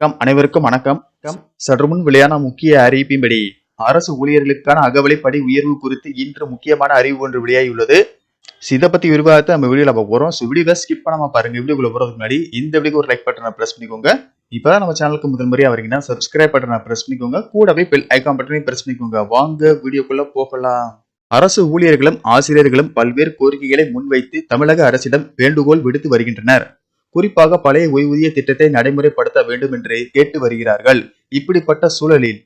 Come அனைவருக்கும் வணக்கம். Come சற்று முன் வெளியான முக்கிய அறிவிப்பின்படி அரசு ஊழியர்களுக்கான அகவலைப்படி உயர்வு குறித்து இன்று முக்கியமான அறிவு ஒன்று வெளியாகியுள்ளது. So, இதை பத்தி விரிவாகத்தை நம்ம வீடியோல பார்க்க போறோம். ஸோ வீடியோவை ஸ்கிப் பண்ணாம பாருங்க. வீடியோக்குள்ள போறதுக்கு முன்னாடி இந்த வீடியோக்கு ஒரு லைக் பட்டனை பிரஸ் பண்ணிக்கோங்க. இப்பதான் நம்ம சேனலுக்கு முதல் முறையா வரீங்கன்னா சப்ஸ்கிரைப் பட்டனை பிரஸ் பண்ணிக்கோங்க. கூடவே பெல் ஐகான் பட்டனையும் பிரஸ் பண்ணிக்கோங்க. வாங்க வீடியோக்குள்ள போகலாம். அரசு ஊழியர்களும் ஆசிரியர்களும் பல்வேறு கோரிக்கைகளை முன்வைத்து தமிழக அரசிடம் வேண்டுகோள் விடுத்து வருகின்றனர். குறிப்பாக பழைய ஓய்வூதிய திட்டத்தை நடைமுறைப்படுத்த வேண்டும் என்று கேட்டு வருகிறார்கள். இப்படிப்பட்ட சூழலில்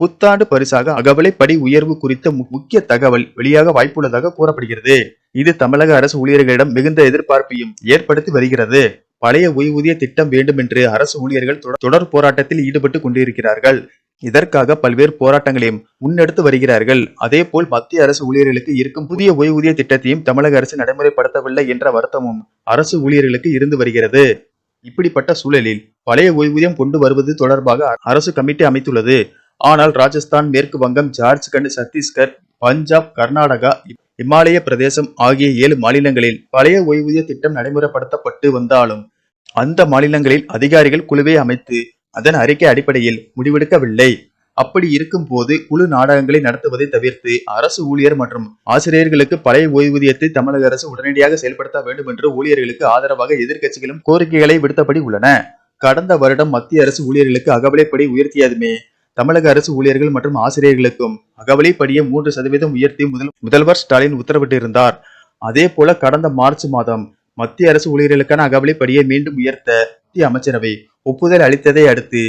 புத்தாண்டு பரிசாக அகவலை படி உயர்வு குறித்த முக்கிய தகவல் வெளியாக வாய்ப்புள்ளதாக கூறப்படுகிறது. இது தமிழக அரசு ஊழியர்களிடம் மிகுந்த எதிர்பார்ப்பையும் ஏற்படுத்தி வருகிறது. பழைய ஓய்வூதிய திட்டம் வேண்டும் என்று அரசு ஊழியர்கள் தொடர் போராட்டத்தில் ஈடுபட்டு கொண்டிருக்கிறார்கள். இதற்காக பல்வேறு போராட்டங்களையும் முன்னெடுத்து வருகிறார்கள். அதேபோல் மத்திய அரசு ஊழியர்களுக்கு இருக்கும் புதிய ஓய்வூதிய திட்டத்தையும் தமிழக அரசு நடைமுறைப்படுத்தவில்லை என்ற வருத்தமும் அரசு ஊழியர்களுக்கு இருந்து வருகிறது. இப்படிப்பட்ட சூழலில் பழைய ஓய்வூதியம் கொண்டு வருவது தொடர்பாக அரசு கமிட்டி அமைத்துள்ளது. ஆனால் ராஜஸ்தான் மேற்கு வங்கம் ஜார்ஜ்கண்ட் சத்தீஸ்கர் பஞ்சாப் கர்நாடகா இமாலய பிரதேசம் ஆகிய ஏழு மாநிலங்களில் பழைய ஓய்வூதிய திட்டம் நடைமுறைப்படுத்தப்பட்டு வந்தாலும் அந்த மாநிலங்களில் அதிகாரிகள் குழுவை அமைத்து அதன் அறிக்கை அடிப்படையில் முடிவெடுக்கவில்லை. அப்படி இருக்கும் போது குழு நாடகங்களை நடத்துவதை தவிர்த்து அரசு ஊழியர் மற்றும் ஆசிரியர்களுக்கு பழைய ஓய்வூதியத்தை தமிழக அரசு உடனடியாக செயல்படுத்த வேண்டும் என்று ஊழியர்களுக்கு ஆதரவாக எதிர்க்கட்சிகளும் கோரிக்கைகளை விடுத்தபடி உள்ளன. கடந்த வருடம் மத்திய அரசு ஊழியர்களுக்கு அகவலைப்படி உயர்த்தியதுமே தமிழக அரசு ஊழியர்கள் மற்றும் ஆசிரியர்களுக்கும் அகவலைப்படியை மூன்று சதவீதம் உயர்த்தி முதல் முதல்வர் ஸ்டாலின் உத்தரவிட்டிருந்தார். அதே போல கடந்த மார்ச் மாதம் மத்திய அரசு ஊழியர்களுக்கான அகவலைப்படியை மீண்டும் உயர்த்த மத்திய அமைச்சரவை ஒப்புதல் அளித்ததை அடுத்து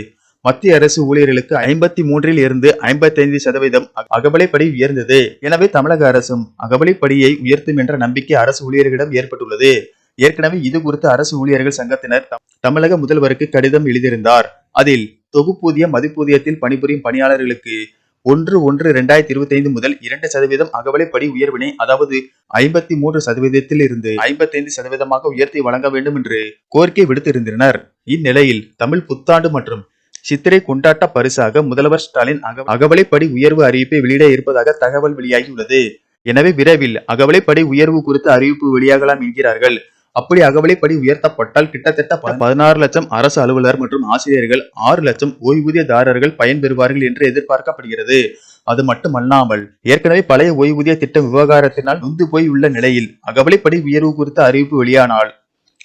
மத்திய அரசு ஊழியர்களுக்கு ஐம்பத்தி மூன்றில் இருந்து ஐம்பத்தைந்து சதவீதம் அகவலைப்படி உயர்ந்தது. எனவே தமிழக அரசும் அகவலைப்படியை உயர்த்தும் என்ற நம்பிக்கை அரசு ஊழியர்களிடம் ஏற்பட்டுள்ளது. ஏற்கனவே இது குறித்து அரசு ஊழியர்கள் சங்கத்தினர் தமிழக முதல்வருக்கு கடிதம் எழுதியிருந்தார். அதில் தொகுப்பூதிய மதிப்பூதியத்தில் பணிபுரியும் பணியாளர்களுக்கு ஒன்று ஒன்று இரண்டாயிரத்தி இருபத்தி ஐந்து முதல் இரண்டு சதவீதம் அகவலைப்படி உயர்வினை அதாவது ஐம்பத்தி மூன்று சதவீதத்தில் இருந்து ஐம்பத்தி ஐந்து சதவீதமாக உயர்த்தி வழங்க வேண்டும் என்று கோரிக்கை விடுத்திருந்தனர். இந்நிலையில் தமிழ் புத்தாண்டு மற்றும் சித்திரை கொண்டாட்ட பரிசாக முதல்வர் ஸ்டாலின் அக- அகவலைப்படி உயர்வு அறிவிப்பை வெளியிட இருப்பதாக தகவல் வெளியாகியுள்ளது. எனவே விரைவில் அகவலைப்படி உயர்வு குறித்த அறிவிப்பு வெளியாகலாம் என்கிறார்கள். அப்படி அகவலைப்படி உயர்த்தப்பட்டால் கிட்டத்தட்ட ப- பதினாறு லட்சம் அரசு அலுவலர் மற்றும் ஆசிரியர்கள் ஆறு லட்சம் ஓய்வூதியதாரர்கள் பயன்பெறுவார்கள் என்று எதிர்பார்க்கப்படுகிறது. அது மட்டுமல்லாமல் ஏற்கனவே பழைய ஓய்வூதிய திட்ட விவகாரத்தினால் நொந்து போய் உள்ள நிலையில் அகவலைப்படி உயர்வு குறித்த அறிவிப்பு வெளியானால்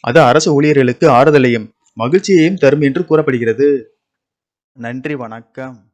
அது அரசு ஊழியர்களுக்கு ஆறுதலையும் மகிழ்ச்சியையும் தரும் என்று கூறப்படுகிறது. நன்றி வணக்கம்.